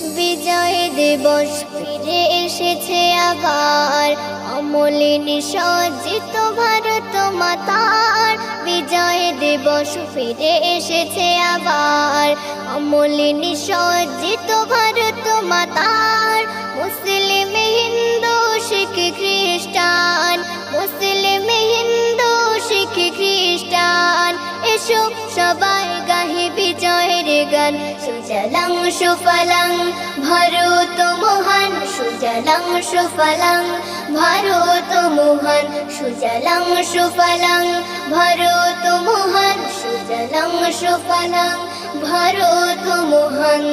বিজয় দিবস ফিরে এসেছে আবার। অমলিনী সজ্জিত ভারত মাতার। বিজয় দিবস ফিরে এসেছে আবার। অমলিনী সজ্জিত ভারত মাতার। মুসলিম হিন্দু, শিখ, খ্রিস্টান। মুসলিম হিন্দু, শিখ, খ্রিস্টান। এসব সবাই গান সুজলাং সুফলাং, ভারত মহান, সুজলাং সুফলাং, ভারত মহান, সুজলাং সুফলাং, ভারত মহান, সুজলাং সুফলাং, ভারত মহান।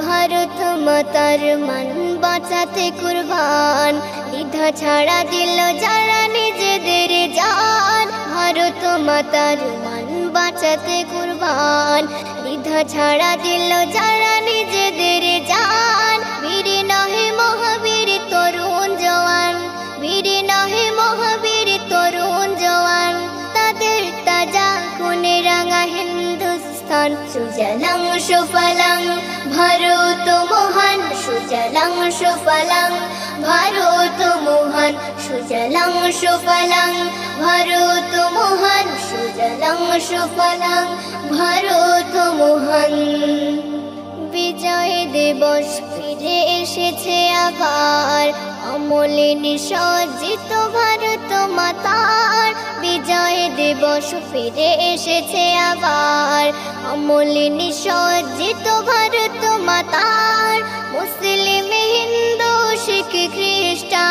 ভারত মাতার মান বাঁচাতে কুরবান দ্বিধা ছাড়া দিল যারা নিজেদের জান। ভারত মাতার মান বাঁচাতে কুরবান দ্বিধা ছাড়া দিল যারা নিজেদের জান। বীর নহে মহাবীর তরুণ জওয়ান। বীর নহে মহাবীর তরুণ জওয়ান। তাদের তাজা খুনে রাঙা হিন্দুস্তান সুজলাং সুফলাং, ভারত মহান। সুজলাং সুফলাং, ভারত মহান। সুজলাং সুফলাং, ভারত মহান। সুফলাং ভারত মহান। বিজয় দিবস ফিরে এসেছে আবার। অমলিনী সজ্জিত ভারত মাতার। বিজয় দিবস ফিরে এসেছে আবার। অমলিনী সজ্জিত ভারত মাতার। মুসলিম হিন্দু, শিখ, খ্রিস্টান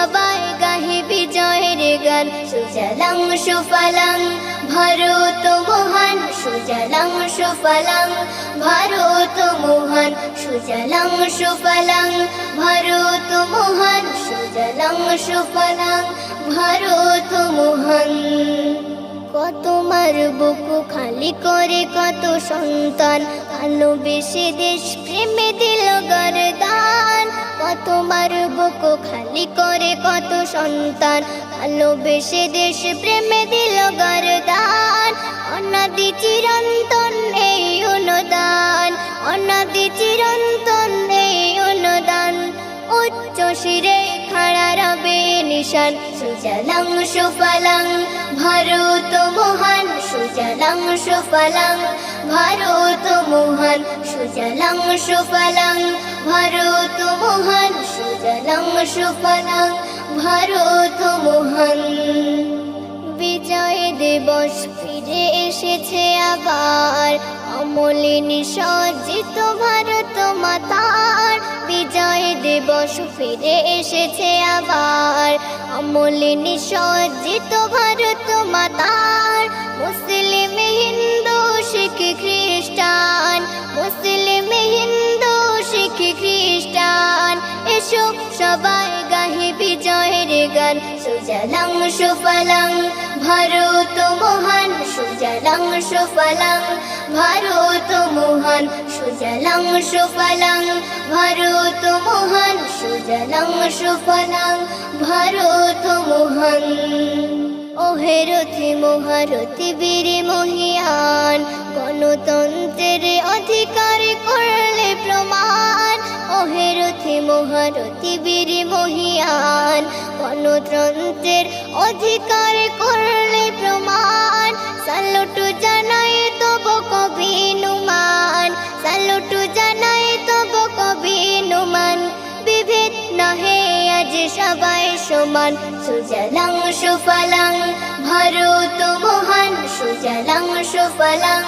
সবাই গাহে বিজয়ের গান। সুজলাং সুফলাং, ভারত মহান। সুজলাং সুফলাং, ভারত মহান। সুজলাং সুফলাং, ভারত মহান। সুজলাং সুফলাং, ভারত মহান। কত মার বুকু খালি করে কত সন্তান। ভালোবেসে দেশ প্রেমে দিল গরদান। কত মার বুকু খালি করে কত সন্তান? ভালোবেসে দেশ প্রেমে দিল গরদান। অনাদি চিরন্তন এই অনুদান। অনাদি চিরন্তন এই অনুদান। উচ্চ শিরে খাড়া রবে নিশান। সুজলাং সুফলাং, ভারত মহান সুজলাং সুফলাং। ভারত মহান সুজলাং সুফলাং ভারত মহান সুজলাং সুফলাং ভারত মহান বিজয় দিবস ফিরে এসেছে আবার। অমলিনী সজ্জিত ভারত মাতার। বিজয় দিবস ফিরে এসেছে আবার। অমলিনী সজ্জিত ভারত মাতার। সবাই গাহে বিজয়ের গান, সুজলাং সুফলাং, ভারত মহান, সুজলাং সুফলাং, ভারত মহান, সুজলাং সুফলাং, ভারত মহান, সুজলাং সুফলাং, ভারত মহান। ওহেরথি মহারথি বীর মহিয়ান, গণতন্ত্রের অধিকার প্রমাণ ওহেরথি মহারথি বীর মহিয়ান। গণতন্ত্রের অধিকার করলে প্রমাণ। সালুটু জানাই তব কবি নুমান। সালুটু জানাই তব কবি নুমান। বিভেদ নহে, আজ সবাই সমান। সুজলাং সুফলাং, ভারত সুফলাং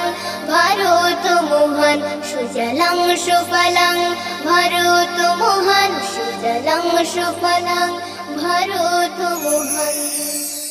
ভারত মোহন সুজলং সুফলং ভারত মোহন সুজলং সুফলং ভারত মহান।